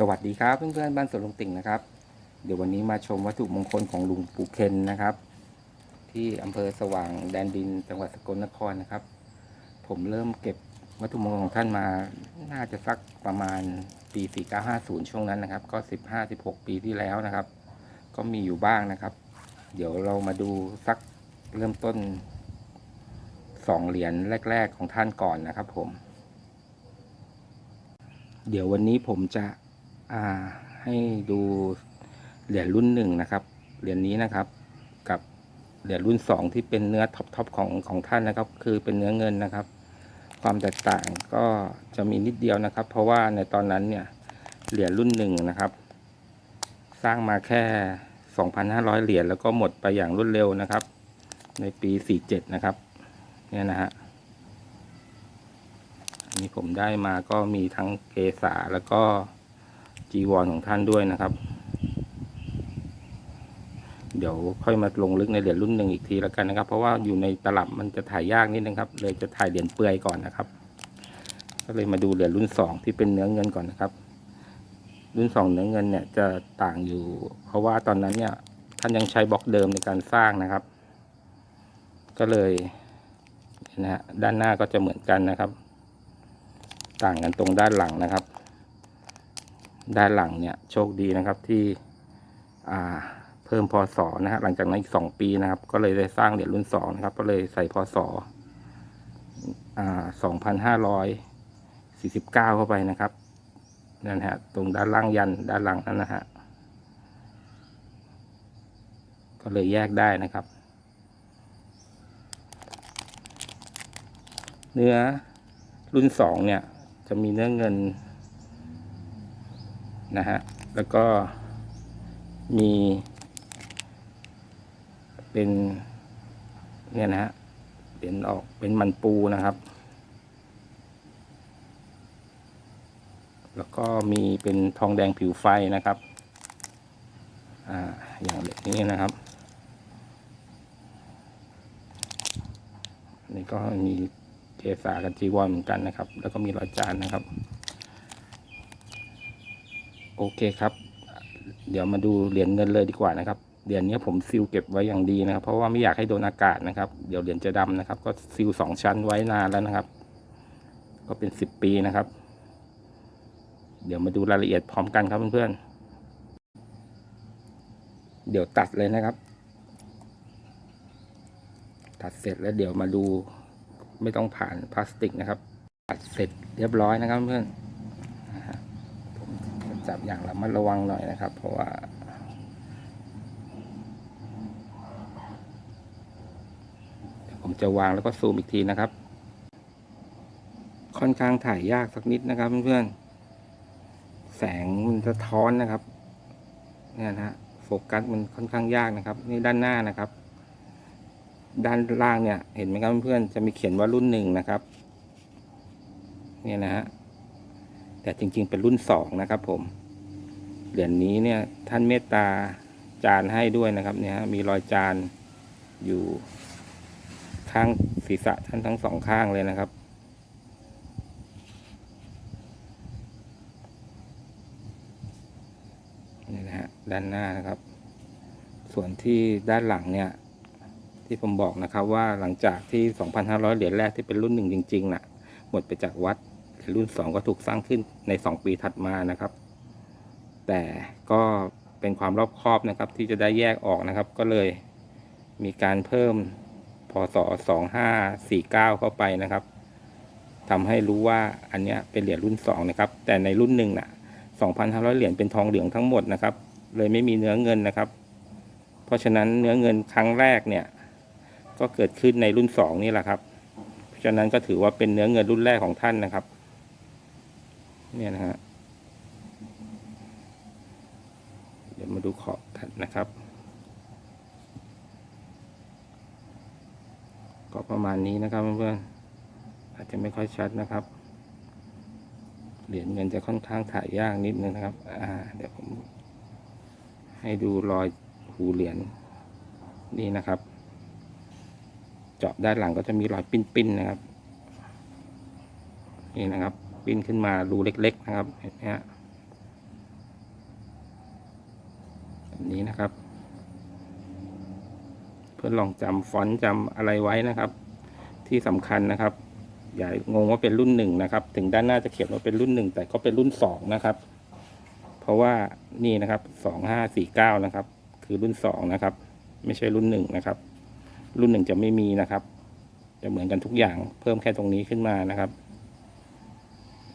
สวัสดีครับเพื่อนๆบ้านสวนลุงติ่งนะครับ เดี๋ยววันนี้มาชมวัตถุมงคลของลุงปู่เคนนะครับ ที่อำเภอสว่างแดนดินจังหวัดสกลนครนะครับ ผมเริ่มเก็บวัตถุมงคลของท่านมาน่าจะสักประมาณปี 4950 ช่วงนั้นนะครับ ก็ 15-16 ปีที่แล้วนะครับ ก็มีอยู่บ้างนะครับ เดี๋ยวเรามาดูสักเริ่มต้นสองเหรียญแรก ๆ ของท่านก่อนนะครับ ผม เดี๋ยววันนี้ผมจะ อ่าให้ดูเหรียญรุ่นหนึ่งนะครับ เหรียญนี้นะครับ กับเหรียญรุ่นสองที่เป็นเนื้อท็อปทอปของของท่านนะครับ คือเป็นเนื้อเงินนะครับ ความแตกต่างก็จะมีนิดเดียวนะครับ เพราะว่าในตอนนั้นเนี่ยเหรียญรุ่นหนึ่งนะครับ สร้างมาแค่ 2,500 เหรียญแล้วก็หมดไปอย่างรวดเร็วนะครับ ในปี 47 นะครับ เนี่ยนะฮะนนี้ผมได้มาก็มีทั้งเกษาแล้วก็ จีวรของท่านด้วยนะครับ เดี๋ยวค่อยมาลงลึกในเหรียญรุ่นหนึ่งอีกทีแล้วกันนะครับ เพราะว่าอยู่ในตลับมันจะถ่ายยากนิดนึงครับ เลยจะถ่ายเหรียญเปลือยก่อนนะครับ ก็เลยมาดูเหรียญรุ่นสองที่เป็นเนื้อเงินก่อนนะครับ รุ่นสองเนื้อเงินเนี่ยจะต่างอยู่ เพราะว่าตอนนั้นเนี่ยท่านยังใช้บล็อกเดิมในการสร้างนะครับ ก็เลยนะฮะด้านหน้าก็จะเหมือนกันนะครับ ต่างกันตรงด้านหลังนะครับ ด้านหลังเนี่ยโชคดีนะครับที่เพิ่มพศนะฮะหลังจากนั้นอีกสองปีนะครับ ก็เลยได้สร้างเหรียญรุ่นสองนะครับ ก็เลยใส่พอ่าสองพันห้าร้อยสี่สิบเก้าเข้าไปนะครับนั่นฮะตรงด้านล่างยันด้านหลังนั่นนะฮะก็เลยแยกได้นะครับ เนื้อรุ่นสองเนี่ยจะมีเนื้อเงิน นะฮะ แล้วก็มี เป็นเนี่ยนะฮะ เป็นออกเป็นมันปูนะครับ แล้วก็มีเป็นทองแดงผิวไฟนะครับ อ่า อย่างเหล็กนี้นะครับนี่ก็มีเกษากับจีวรเหมือนกันนะครับ แล้วก็มีรอยจานนะครับ โอเคครับ เดี๋ยวมาดูเหรียญเงินเลยดีกว่านะครับ เหรียญนี้ผมซีลเก็บไว้อย่างดีนะครับ เพราะว่าไม่อยากให้โดนอากาศนะครับ เดี๋ยวเหรียญจะดำนะครับ ก็ซีลสองชั้นไว้นานแล้วนะครับ ก็เป็นสิบปีนะครับ เดี๋ยวมาดูรายละเอียดพร้อมกันครับเพื่อนๆ เดี๋ยวตัดเลยนะครับ ตัดเสร็จแล้วเดี๋ยวมาดูไม่ต้องผ่านพลาสติกนะครับ ตัดเสร็จเรียบร้อยนะครับเพื่อน จับอย่างระมัดระวังหน่อยนะครับ เพราะว่า ผมจะวางแล้วก็ซูมอีกทีนะครับ ค่อนข้างถ่ายยากสักนิดนะครับเพื่อนๆแสงมันสะท้อนนะครับเนี่ยนะฮะโฟกัสมันค่อนข้างยากนะครับ นี่ด้านหน้านะครับ ด้านล่างเนี่ย เห็นไหมครับเพื่อนๆจะมีเขียนว่ารุ่นหนึ่งนะครับ เนี่ยนะฮะ แต่จริงๆ เป็นรุ่นสองนะครับ ผม เหรียญนี้เนี่ย ท่านเมตตาจานให้ด้วยนะครับเนี่ยฮะมีรอยจานอยู่ข้างศีรษะท่านทั้งสองข้างเลยนะครับ นี่นะฮะด้านหน้านะครับ ส่วนที่ด้านหลังเนี่ย ที่ผมบอกนะครับว่าหลังจากที่ 2,500 เหรียญแรกที่เป็นรุ่นหนึ่งจริงๆน่ะ หมดไปจากวัด รุ่น 2 ก็ถูกสร้างขึ้นใน 2 ปีถัดมานะครับ แต่ก็เป็นความรอบคอบนะครับที่จะได้แยกออกนะครับ ก็เลยมีการเพิ่มพศ 2549 เข้าไปนะครับทำให้รู้ว่าอันนี้เป็นเหรียญรุ่น 2 นะครับ แต่ในรุ่นหนึ่งนะ่ะ2,500 เหรียญเป็นทองเหลืองทั้งหมดนะครับ เลยไม่มีเนื้อเงินนะครับ เพราะฉะนั้นเนื้อเงินครั้งแรกเนี่ย ก็เกิดขึ้นในรุ่นสองนี่แหละครับ เพราะฉะนั้นก็ถือว่าเป็นเนื้อเงินรุ่นแรกของท่านนะครับ เนี่ยนะฮะ เดี๋ยวมาดูขอบกันนะครับ ก็ประมาณนี้นะครับเพื่อนๆอาจจะไม่ค่อยชัดนะครับ เหรียญเงินจะค่อนข้างถ่ายยากนิดนึงนะครับ อ่า เดี๋ยวผม ให้ดูรอยหูเหรียญนี่นะครับ เจาะด้านหลังก็จะมีรอยปิ้นๆนะครับ นี่นะครับ ปิ้นขึ้นมารูเล็ก ๆ นะครับเห็นไหมฮะแบบนี้นะครับ เพื่อลองจำฟอนต์จำอะไรไว้นะครับ ที่สำคัญนะครับ อย่างงว่าเป็นรุ่นหนึ่งนะครับ ถึงด้านหน้าจะเขียนว่าเป็นรุ่นหนึ่งแต่ก็เป็นรุ่นสองนะครับ เพราะว่านี่นะครับสองห้าสี่เก้านะครับ คือรุ่นสองนะครับ ไม่ใช่รุ่นหนึ่งนะครับ รุ่นหนึ่งจะไม่มีนะครับ จะเหมือนกันทุกอย่างเพิ่มแค่ตรงนี้ขึ้นมานะครับ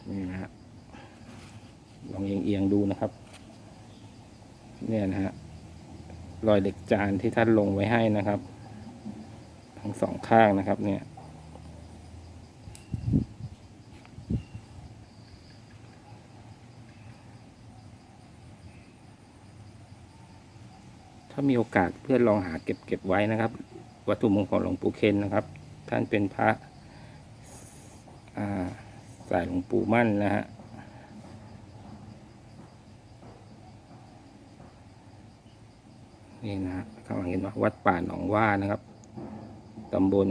นี่นะฮะล องเอียงๆดูนะครับ เนี่ยนะฮะรอยเด็กจานที่ท่านลงไว้ให้นะครับ ทั้งสองข้างนะครับเนี่ยถ้ามีโอกาสเพื่อนลองหาเก็บเก็บไว้นะครับ วัตถุมงคลหลวงปู่เคนนะครับ ท่านเป็นพระสายหลวงปู่มั่นนะฮะ นี่นะฮะข้างหลังเห็นว่าวัดป่าหนองว่านะครับตำบล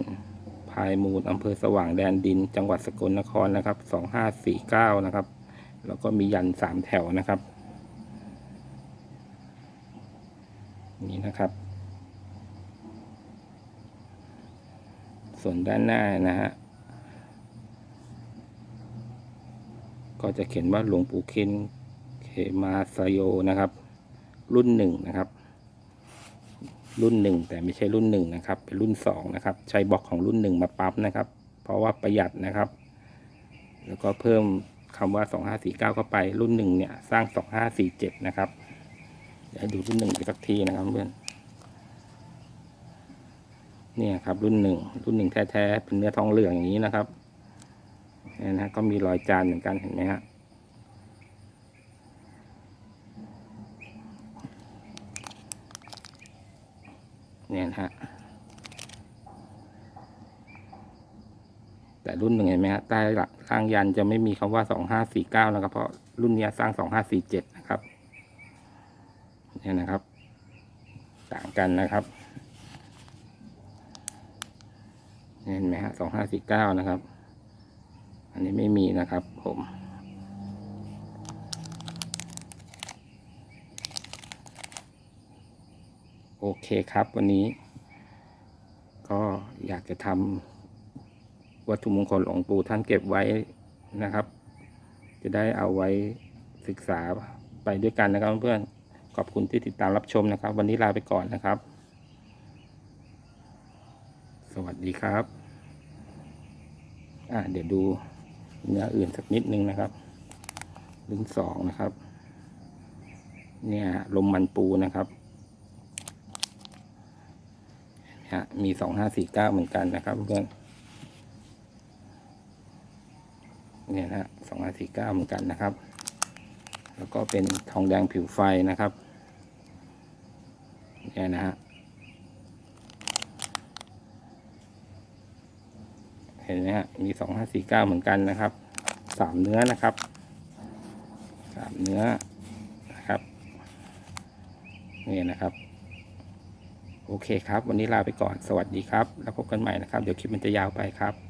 พายมูลอำเภอสว่างแดนดิน จังหวัดสกลนครนะครับสองห้าสี่เก้านะครับ แล้วก็มียันสามแถวนะครับ นี่นะครับ ส่วนด้านหน้านะฮะก็จะเขียนว่าหลวงปู่เคนเขมาสโยนะครับ รุ่นหนึ่งนะครับ รุ่นหนึ่งแต่ไม่ใช่รุ่นหนึ่งนะครับ เป็นรุ่นสองนะครับ ใช้บล็อกของรุ่นหนึ่งมาปั๊บนะครับ เพราะว่าประหยัดนะครับ แล้วก็เพิ่มคำว่าสองห้าสี่เก้าเข้าไปรุ่นหนึ่งเนี่ย สร้างสองห้าสี่เจ็ดนะครับเดี๋ยวให้ดูรุ่นหนึ่งอีกสักทีนะครับเพื่อนเนี่ยครับรุ่นหนึ่งรุ่นหนึ่งแท้ๆเป็นเนื้อทองเหลืองอย่างนี้นะครับเนี่ยนะก็มีรอยจานเหมือนกันเห็นไหมฮะ เนี่ยนะฮะแต่รุ่นหนึ่งเห็นไหมฮะใต้หลักข้างยันจะไม่มีคำว่าสองห้าสี่เก้านะครับ เพราะรุ่นนี้สร้างสองห้าสี่เจ็ดนะครับ เนี่ยนะครับ ต่างกันนะครับเห็นไหมฮะสองห้าสี่เก้านะครับ อันนี้ไม่มีนะครับผม โอเคครับวันนี้ ก็อยากจะทำวัตถุมงคลหลวงปู่ท่านเก็บไว้นะครับ จะได้เอาไว้ศึกษาไปด้วยกันนะครับเพื่อนๆขอบคุณที่ติดตามรับชมนะครับ วันนี้ลาไปก่อนนะครับ สวัสดีครับอ่าเดี๋ยวดูเนื้ออื่นสักนิดนึงนะครับรุ่นสองนะครับ เนี่ยลมมันปูนะครับ เนี่ยมีสองห้าสี่เก้าเหมือนกันนะครับเพื่อนเนี่ยนะสองห้าสี่เก้าเหมือนกันนะครับ แล้วก็เป็นทองแดงผิวไฟนะครับเนี่ยนะฮะเห็นไหมฮะมีสองห้าสี่เก้าเหมือนกันนะครับสามเนื้อนะครับสามเนื้อนะครับนี่นะครับ โอเคครับ วันนี้ลาไปก่อนสวัสดีครับ แล้วพบกันใหม่นะครับ เดี๋ยวคลิปมันจะยาวไปครับ